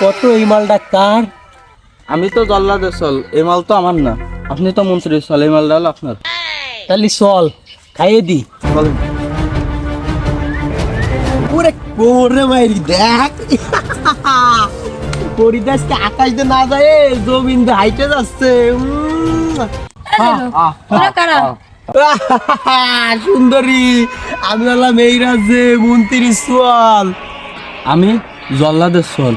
কত এই মালটা কার? আমি তো জল্লাদের চল এই মাল তো আমার না। আপনি তো মন্ত্রীর চল এই মালটা হলো আপনার। তাহলে চল খাইয়ে দি। বলেন। ওরে কোরে মাইরি দেখ। পরিদাসকে আকাশ দিয়ে না যায় জমিন দিয়ে হাইটে যাচ্ছে। উম। সুন্দরী আমি হলাম এই রাজ্যে মন্ত্রী সোয়াল আমি জল্লাদের চল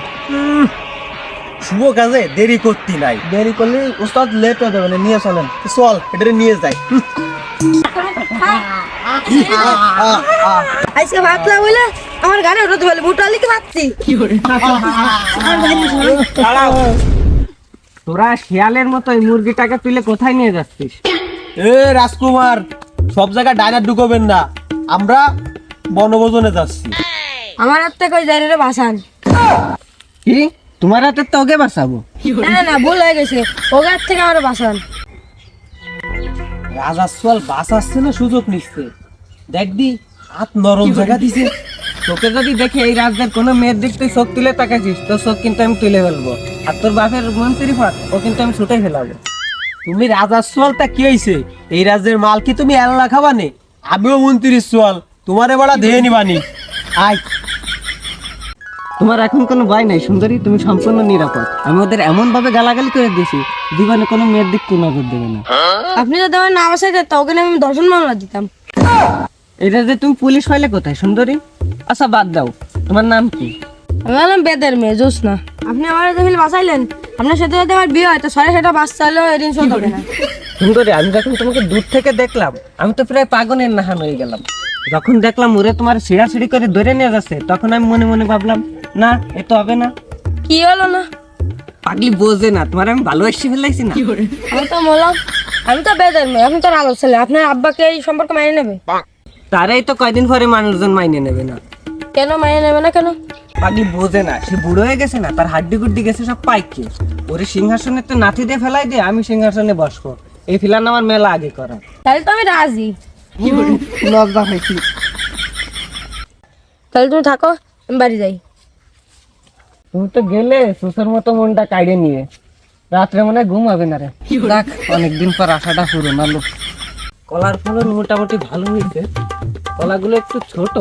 শুভ কাজে দেরি করতে নাই। দেরি করলে উস্তাদ লেট হয়ে যাবে নিয়ে চলেন। চল এটা নিয়ে যাই। আজকে ভাতলা বলে আমার গাড়ি উঠতে বলে বুটালি কি ভাবছি তোরা শিয়ালের মতো এই মুরগিটাকে তুলে কোথায় নিয়ে যাচ্ছিস? এ রাজকুমার সব জায়গায় ডাইনার ঢুকবেন না। আমরা বনভোজনে যাচ্ছি। আমার হাত থেকে ওই জায়গাটা বাসান? কি? তোমার হাতে তো ওকে বাঁচাবো না না না ভুল হয়ে গেছে। ওগার হাত থেকে আমার বাসান। রাজা সোয়াল বাস আসছে না সুযোগ নিচ্ছে। দেখবি হাত নরম জায়গা দিছে। তোকে যদি দেখে এই রাজ্যের কোনো মেয়ের দিক তুই চোখ তুলে তাকাছিস তোর চোখ কিন্তু আমি তুলে ফেলব। আর তোর বাপের মন্ত্রী পদ ও কিন্তু আমি ছুটে ফেলাবো। তুমি রাজার সোয়ালটা কি হয়েছে এই রাজ্যের মাল কি তুমি এল্লা খাবানে আমিও মন্ত্রীর সোয়াল তোমারে বড়া দেহে নিবানি আয়। তোমার এখন কোনো ভয় নাই সুন্দরী তুমি সম্পূর্ণ নিরাপদ। আমি ওদের এমন ভাবে গালাগালি করে দিয়েছি জীবনে কোনো মেয়ের দিক কোন নজর দেবে না। আপনি যদি আমার না বাসাইতেন তখন আমি দর্শন মামলা দিতাম। এটা যে তুমি পুলিশ পাইলে কোথায় সুন্দরী? আচ্ছা বাদ দাও। তোমার নাম কি? আমি বললাম বেদের মেয়ে জোস না আপনি আমার যখন বাঁচাইলেন আপনার সাথে যদি আমার বিয়ে হয় তো সাড়ে সেটা বাচ্চা হলেও এদিন শোধ হবে না। সুন্দরী আমি যখন তোমাকে দূর থেকে দেখলাম আমি তো প্রায় পাগনের নাহান হয়ে গেলাম। যখন দেখলাম ওরে তোমার সিঁড়া সিঁড়ি করে ধরে নিয়ে যাচ্ছে তখন আমি মনে মনে ভাবলাম না এ তো হবে না। কি হলো না? পাগলি বোঝে না তোমার আমি ভালোবাসি ফেলাইছি না। আমি তো বললাম আমি তো বেদের মেয়ে আপনি তো রাগল ছেলে আপনার আব্বাকে এই সম্পর্কে মাইনে নেবে? তারাই তো কয়দিন পরে মানুষজন মাইনে নেবে না। কেন মাইনে নেবে না কেন? পাগলি বোঝে না সে বুড়ো হয়ে গেছে না তার হাড্ডি গুড্ডি গেছে সব পাইকে। ওরে সিংহাসনে তো নাথি দিয়ে ফেলাই দিয়ে আমি সিংহাসনে বসবো এই ফিলান আমার মেলা আগে করা। তাহলে তো আমি রাজি। লজ্জা হয়েছি তাহলে তুমি থাকো আমি বাড়ি যাই। তুমি তো গেলে সুসের মতো মনটা কাইড়ে নিয়ে। রাত্রে মনে হয় ঘুম হবে না রে। দেখ অনেকদিন পর আশাটা পুরো নালো কলার ফলন মোটামুটি ভালো হয়েছে। কলাগুলো একটু ছোট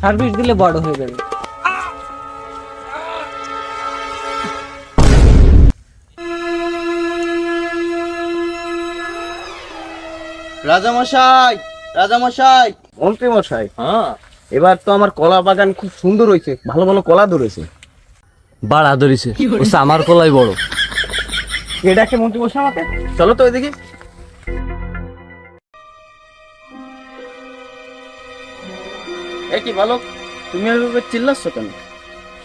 সার্ভিস দিলে বড় হয়ে যাবে। রাজামশাই রাজামশাই। মন্ত্রী মশাই হ্যাঁ। এবার তো আমার কলা বাগান খুব সুন্দর হয়েছে ভালো ভালো কলা ধরেছে। বাড়া ধরেছে ওসে আমার কলাই বড়। এটাকে মন্ত্রী মশাই আমাকে? চলো তো ওইদিকে এ কি ভালো তুমি এভাবে চিল্লাচ্ছ কেন?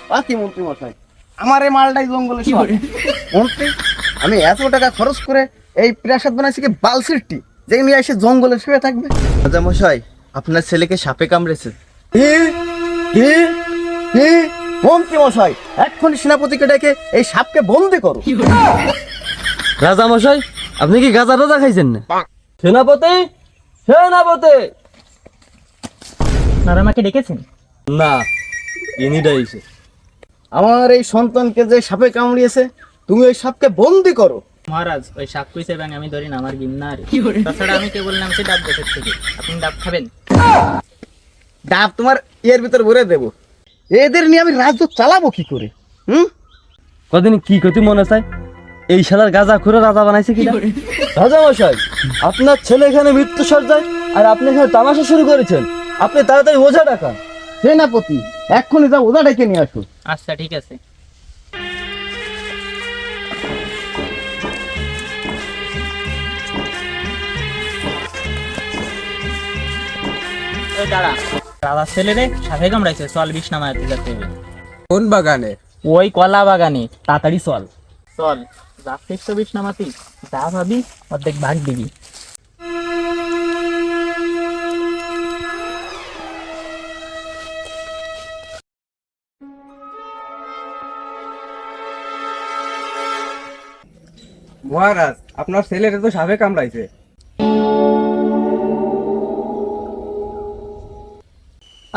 পাতি মন্ত্রী মশাই আমার এই মালটাই জঙ্গলে। মন্ত্রী আমি এত টাকা খরচ করে এই প্রাসাদ বানাইছি কি বালসিরটি যে নিয়ে এসে জঙ্গলে শুয়ে থাকবে। রাজামশাই আপনার ছেলেকে সাপে কামড়েছে। হে হে হে মন্ত্রী মশাই? এক্ষুনি সেনাপতিকে ডেকে এই সাপকে বন্দি করো। রাজামশাই আপনি কি গাজা রাজা খাইছেন না? সেনাপতি? সেনাপতি! আপনারা আমাকে ডেকেছেন? না ইনি ডাইছে আমার এই সন্তানকে যে সাপে কামড়িয়েছে তুমি ওই সাপকে বন্দি করো। মহারাজ ওই কুইসে ব্যাং আমি ধরি না আমার গিন্নার তাছাড়া আমি কে বললাম সে ডাব দেশের থেকে। আপনি ডাব খাবেন? ডাব তোমার এর ভিতর ভরে দেব। এদের নিয়ে আমি রাজ্য চালাবো কি করে? হুম? কদিন কি কতি মনে চাই এই শালার গাজা খুঁড়ে রাজা বানাইছে কি রাজামশাই আপনার ছেলে এখানে মৃত্যু সজ্জায় আর আপনি এখানে তামাশা শুরু করেছেন। আপনি তাড়াতাড়ি ওঝা ডাকা সেনাপতি এক্ষুনি যা ওঝা ডেকে নিয়ে আসো আচ্ছা ঠিক আছে। দাঁড়া। ছেলে রে সাথে কামড়াইছে চল বিষ যেতে হবে। কোন বাগানে? ওই কলা বাগানে তাড়াতাড়ি চল। চল যাচ্ছিস তো বিষ নামাতি। যা ভাবি অর্ধেক ভাগ দিবি। মহারাজ আপনার ছেলেটা তো সাপে কামড়াইছে।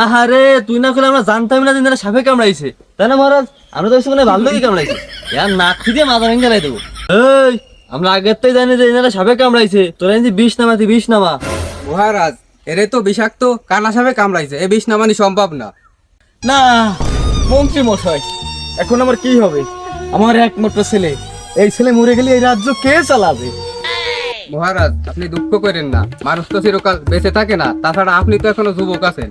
আহারে তুই না করলে আমরা জানতাম না যে এনারা সাপে কামড়াইছে। তাই না মহারাজ? আমরা তো মানে ভালো কি কামড়াইছে। ইয়ার নাক দিয়ে মাথা ভেঙে লাই দেবো। এই আমরা আগের থেকে জানি যে এনারা সাপে কামড়াইছে। তোরা যে বিষ নামাতি বিষ নামা। মহারাজ এরে তো বিষাক্ত কানা সাপে কামড়াইছে? এ বিষ নামানি সম্ভব না। না মন্ত্রী মশাই এখন আমার কি হবে? আমার একমাত্র ছেলে। এই ছেলে মরে গেলে এই রাজ্য কে চালাবে? মহারাজ আপনি দুঃখ করেন না। মানুষ তো চিরকাল বেঁচে থাকে না। তাছাড়া আপনি তো এখনও যুবক আছেন।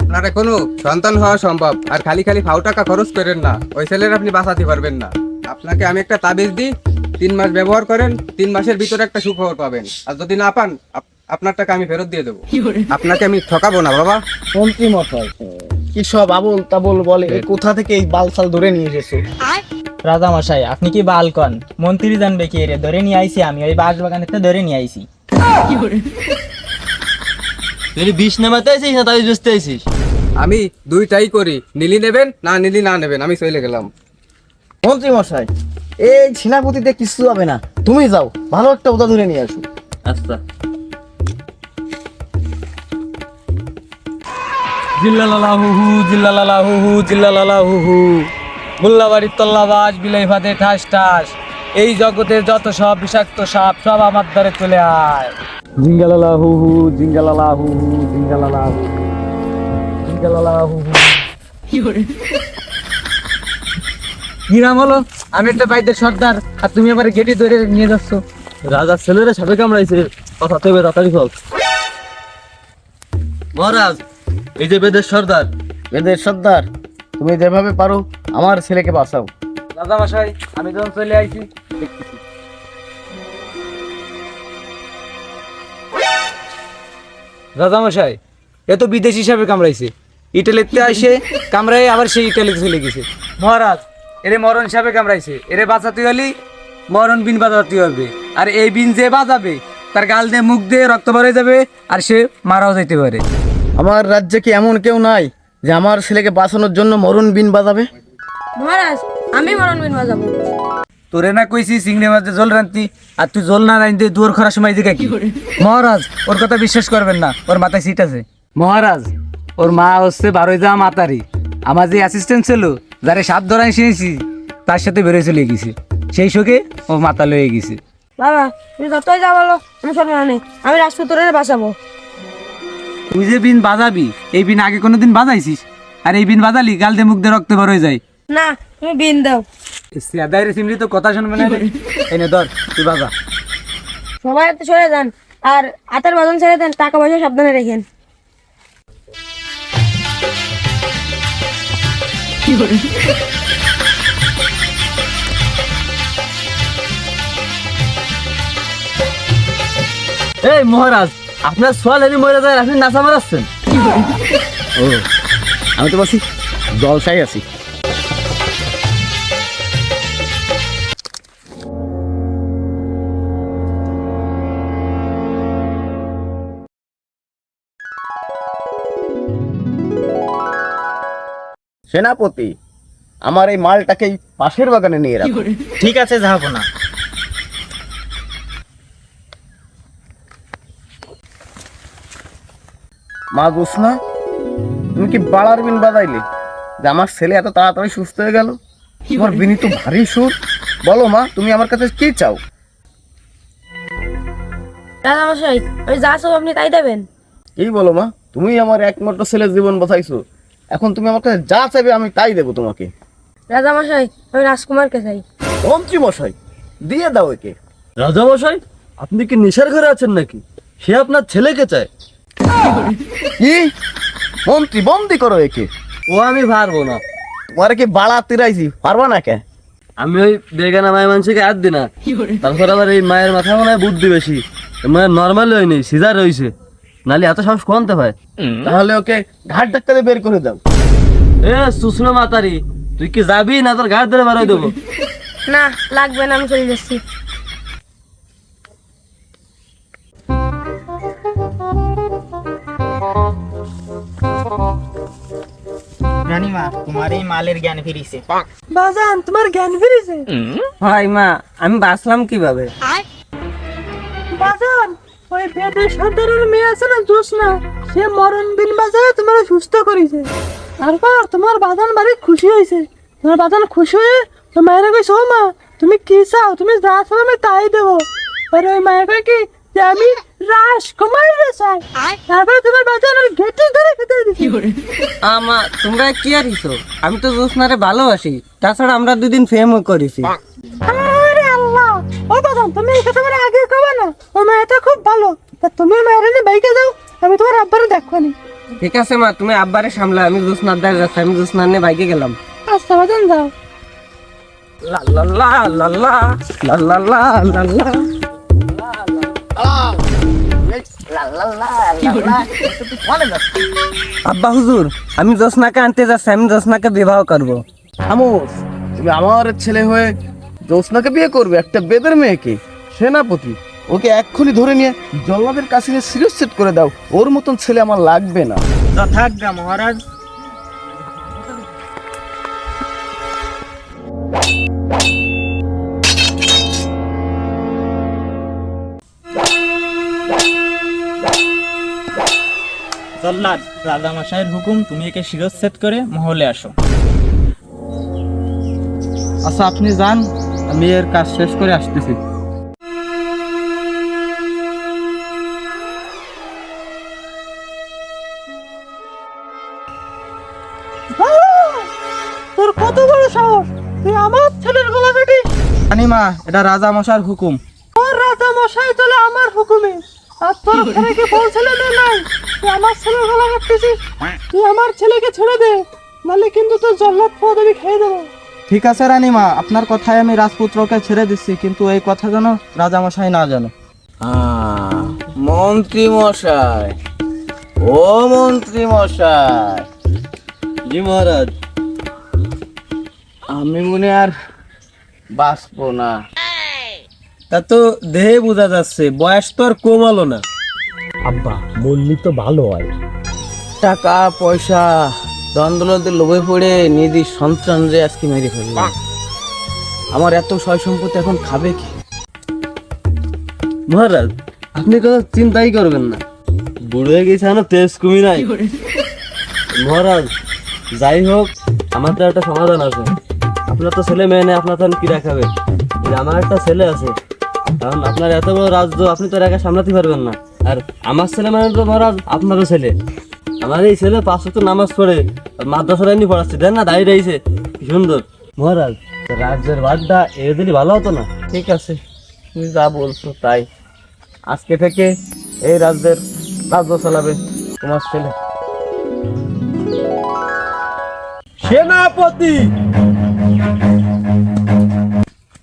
আপনার এখনও সন্তান হওয়া সম্ভব। আর খালি খালি ফাউ টাকা খরচ করেন না। ওই ছেলের আপনি বাঁচাতে পারবেন না। আপনাকে আমি একটা তাবিজ দিই তিন মাস ব্যবহার করেন তিন মাসের ভিতরে একটা সুখবর পাবেন। আর যদি না পান আপনার টাকা আমি ফেরত দিয়ে দেবো। আপনাকে আমি ঠকাবো না বাবা। মন্ত্রী মশাই কি সব আবল তাবল বলে কোথা থেকে এই বালসাল ধরে নিয়ে এসেছ? রাজা মশাই আপনি কি বালকন মন্ত্রী জানবে কি রে? ধরে নিয়ে আইছি আমি ওই বাঁশ বাগানেতে ধরে নিয়ে আইছি। তুই বিষ নামাতে আইছিস না তাই বুঝতে আইছিস। আমি দুইটাই করি নীলি নেবেন না নীলি না নেবেন আমি চলে গেলাম। মন্ত্রী মশাই এই সেনাপতিতে কিছু হবে না তুমি যাও ভালো একটা ওদা ধরে নিয়ে আসো। আচ্ছা। জিল্লালাহুহু জিল্লালাহুহু জিল্লালাহুহু মোল্লাবাড়ির তল্লাবাজ বিলাই ফাতে ঠাস ঠাস। এই জগতের যত সব বিষাক্ত সাপ সব আমার দ্বারে চলে আয়। জিঙ্গালালাহুহু জিঙ্গালালাহুহু জিঙ্গালালাহু জিঙ্গালালাহুহু কি নাম হলো আমি একটা বাইদের সর্দার আর তুমি আমার গেটে ধরে নিয়ে যাচ্ছ। রাজার ছেলেরা সাপে কামড়াইছে কথা তবে তাড়াতাড়ি চল মহারাজ এই যে বেদের সর্দার। বেদের সর্দার? তুমি যেভাবে পারো আমার ছেলেকে বাঁচাও। দাদা মশাই আমি যখন চলে আইছি দাদা মশাই এ তো বিদেশি হিসাবে কামড়াইছে। ইটালিতে আসে কামড়াই আবার সেই ইটালিতে চলে গেছে। মহারাজ এরে মরণ হিসাবে কামড়াইছে। এরে বাঁচাতে হলে মরণ বিন বাজাতে হবে। আর এই বিন যে বাজাবে তার গাল দিয়ে মুখ দিয়ে রক্ত বেড়ে যাবে আর সে মারাও যেতে পারে। আমার রাজ্যে কি এমন কেউ নাই? যে আমার ছেলেকে বাঁচানোর জন্য মরণ বিন বাজাবে? মহারাজ আমি মরণ বিন বাজাবো। তোরে না কইছি চিংড়ি মাঝে জল রান্তি আর তুই জল না রাঁধতে দুয়ার খরার সময় দিকে কি মহারাজ ওর কথা বিশ্বাস করবেন না ওর মাথায় সিট আছে। মহারাজ ওর মা হচ্ছে বারোই যা মাতারি। আমার যে অ্যাসিস্ট্যান্ট ছিল যারে সাপ ধরাই শিখেছি তার সাথে বেরোয় চলে গেছে। সেই শোকে ও মাথা লয়ে গেছে। বাবা তুমি যতই যা বলো আমি না আমি রাজপুত্রের বাঁচাবো। তুই যে বিন বাজাবি এই বিন আগে কোনোদিন বাজাইছিস? আর এই বিন বাজালি গাল দিয়ে মুখ দিয়ে রক্ত বার হয়ে যায়। না তুমি বিন দাও। সিয়াদাই রে সিমরি তো কথা শুনবে না। এনে ধর তুই বাজা। সবাই একটু সরে যান আর হাতের বাজন ছেড়ে দেন টাকা পয়সা সাবধানে রেখেন। এই মহারাজ আপনার সোয়াল হেরি মরে যায় আপনি নাচা মারাচ্ছেন? ও আমি তো বলছি জলসাই আছি। সেনাপতি আমার এই মালটাকে পাশের বাগানে নিয়ে রাখো। ঠিক আছে যাব না। মা জোসনা তুমি কি বাড়ার বিন বাজাইলে? যে আমার ছেলে এত তাড়াতাড়ি সুস্থ হয়ে গেল। তোমার বিনি তো ভারী সুর। বলো মা তুমি আমার কাছে কি চাও? দাদা মশাই আমি যা সব আপনি তাই দেবেন। এই বলো মা তুমি আমার একমাত্র ছেলের জীবন বাঁচাইছো। এখন তুমি আমার কাছে যা চাইবে আমি তাই দেবো তোমাকে। রাজা মশাই আমি রাজকুমারকে চাই। মন্ত্রী মশাই দিয়ে দাও একে। রাজা মশাই আপনি কি নেশার ঘরে আছেন নাকি? সে আপনার ছেলেকে চায়। কি? মন্ত্রী বন্দি করো একে। ও আমি পারব না। তোমার কি বাড়া তিরাইছি? পারবা না কে? আমি ওই বেগানা মায়ের মানুষকে আর দি না। তারপর আবার এই মায়ের মাথা মনে হয় বুদ্ধি বেশি। মানে নর্মাল হয়নি সিজার হয়েছে নালে এত সাহস কমতে হয়? তাহলে ওকে ঘাট ধাক্কা দিয়ে বের করে দাও। এ সুসনা মাতারি তুই কি যাবি না তোর ঘাট ধরে বাড়াই দেবো? না লাগবে না আমি চলে যাচ্ছি। রানীমা তোমার এই মালের জ্ঞান ফিরিছে। বাজান তোমার জ্ঞান ফিরেছে? ভাই মা আমি বাঁচলাম কীভাবে? বাজান ওই ওই বেদের সর্দারের মেয়ে আছে না জোসনা সে মরণ বিন বাজারে তোমার সুস্থ করেছে। তারপর তোমার বাদান বাড়ি খুশি হয়েছে তোমার বাদান খুশি হয়ে তো মায়েরা কইছে ও মা তুমি কি চাও? তুমি যা চাও আমি তাই দেবো। আর ওই মায়ের কয় কি যে আমি তারপরে তোমার বাদান ওই ঘেটে ধরে খেতে দিচ্ছি আমা তোমরা কি আর হিসো? আমি তো জোসনারে ভালোবাসি। তাছাড়া আমরা দুদিন ফেমও করেছি। আরে আল্লাহ! ও বাদাম তুমি এই কথা আমার আগে কবে না। ও মেয়েটা খুব ভালো। তা তুমি মায়ের বাইকে যাও আমি তোমার আব্বারে দেখবানি ঠিক আছে মা তুমি আব্বারে সামলা আমি জোসনার দ্বার যাচ্ছি আমি জোসনার নিয়ে বাইকে গেলাম। আচ্ছা যাও। লা লা লা লা লা লা লা লা লা লা। আব্বা হুজুর আমি জোসনাকে আনতে যাচ্ছি আমি জোসনাকে বিবাহ করব। আমোস তুমি আমার ছেলে হয়ে জ্যোৎস্নাকে বিয়ে করবে একটা বেদের মেয়েকে সেনাপতি। ওকে এক্ষুনি ধরে নিয়ে জল্লাদের কাছে নিয়ে সিরিয়াস সেট করে দাও ওর মতন ছেলে আমার লাগবে না। যথাজ্ঞা মহারাজ। জল্লাদ রাজামশাইয়ের হুকুম তুমি একে শিরচ্ছেদ করে মহলে আসো। আচ্ছা আপনি যান আমি এর কাজ শেষ করে আসতেছি। তোর কত বড় সাহস? তুই আমার ছেলের গলা কাটিস রানীমা এটা রাজা মশার হুকুম। তোর রাজা মশাই চলে আমার হুকুমে। আর তোর নাই? তুই আমার ছেলের গলা কাটতেছিস তুই আমার ছেলেকে ছেড়ে দে কিন্তু তোর জল্লাদ পদ আমি খেয়ে দেবো। ঠিক আছে রানীমা আপনার কথায় আমি রাজপুত্রকে ছেড়ে দিচ্ছি কিন্তু এই কথা যেন রাজামশাই না জানো। মন্ত্রী মশাই। ও মন্ত্রী মশাই। জি মহারাজ। আমি মনে আর বাঁচবো না। তা তো দেহে বোঝা যাচ্ছে বয়স তো আর কমালো না। আব্বা বললি তো ভালো হয়। টাকা পয়সা দ্বন্দ্বলদের লোভে পড়ে নিজের সন্তানরে আজকে মেরে ফেলল। আমার এত সয় সম্পত্তি এখন খাবে কি? মহারাজ আপনি কোনো চিন্তাই করবেন না। বুড়ো হয়ে গেছে না তেজ কমি নাই। মহারাজ যাই হোক আমার তো একটা সমাধান আছে। আপনার তো ছেলে মেয়ে নেই আপনার তো কি দেখাবে আমার একটা ছেলে আছে। কারণ আপনার এত বড় রাজ্য আপনি তো একা সামলাতে পারবেন না। আর আমার ছেলে মানে তো মহারাজ আপনারও ছেলে। আমার এই ছেলে পাঁচ তো নামাজ পড়ে মাদ্রাসা লাইনি পড়াচ্ছে। দেন না দাঁড়িয়ে রয়েছে। কি সুন্দর। মহারাজ রাজ্যের বাদটা এ দিলে ভালো হতো না? ঠিক আছে তুমি যা বলছো তাই। আজকে থেকে এই রাজ্যের রাজ্য চালাবে তোমার ছেলে। সেনাপতি!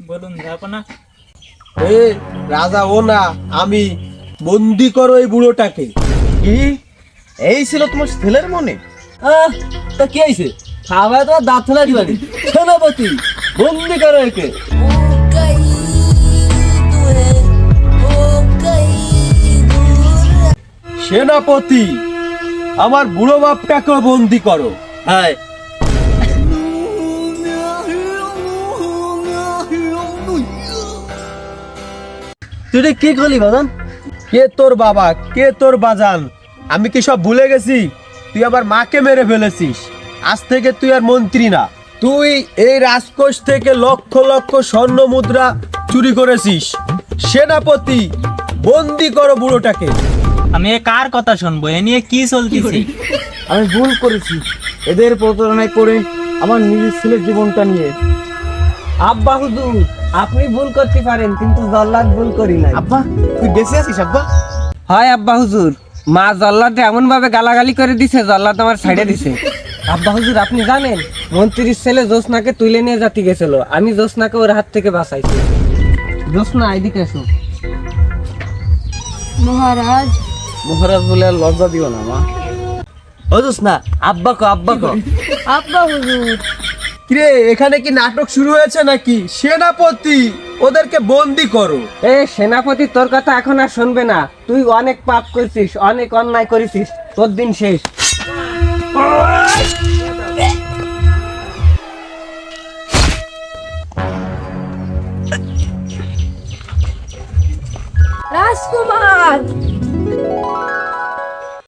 বলুন যাব না এ রাজা ও না আমি বন্দি করো এই বুড়োটাকে। কি? এই ছিল তোমার ছেলের মনে? আহ, তা কি হয়েছে? খাওয়ায় তোমার দাঁত ফেলা দিবানি সেনাপতি বন্দি করো একে। সেনাপতি আমার বুড়ো বাপটাকে বন্দি করো। হাই তুই কি করলি বাদান কে তোর বাবা? কে তোর বাজান? আমি কি সব ভুলে গেছি? তুই আবার মাকে মেরে ফেলেছিস। আজ থেকে তুই আর মন্ত্রী না। তুই এই রাজকোষ থেকে লক্ষ লক্ষ স্বর্ণ মুদ্রা চুরি করেছিস। সেনাপতি বন্দি করো বুড়োটাকে। আমি এ কার কথা শুনব? এ নিয়ে কি চলতেছে? আমি ভুল করেছি। এদের প্রতারণায় করে আমার নিজের ছেলের জীবনটা নিয়ে। আব্বা হুজুর আপনি ভুল করতে পারেন কিন্তু জল্লাদ ভুল করি না আব্বা তুই বেঁচে আছিস আব্বা? হয় আব্বা হুজুর মা জল্লাদে এমন ভাবে গালাগালি করে দিছে জল্লাদ আমার ছাইড়ে দিছে। আব্বা হুজুর আপনি জানেন মন্ত্রীর ছেলে জোসনাকে তুলে নিয়ে জাতি গেছিল। আমি জোসনাকে ওর হাত থেকে বাঁচাইছি। জোসনা এদিকে এসো। মহারাজ। মহারাজ বলে আর লজ্জা দিও না মা। বুঝুস না আব্বা কো আব্বা কো। আব্বা হুজুর। কিরে এখানে কি নাটক শুরু হয়েছে নাকি? সেনাপতি ওদেরকে বন্দি করো। এ সেনাপতি তোর কথা এখন আর শুনবে না। তুই অনেক পাপ করছিস অনেক অন্যায় করেছিস। তোর দিন শেষ। রাজকুমার!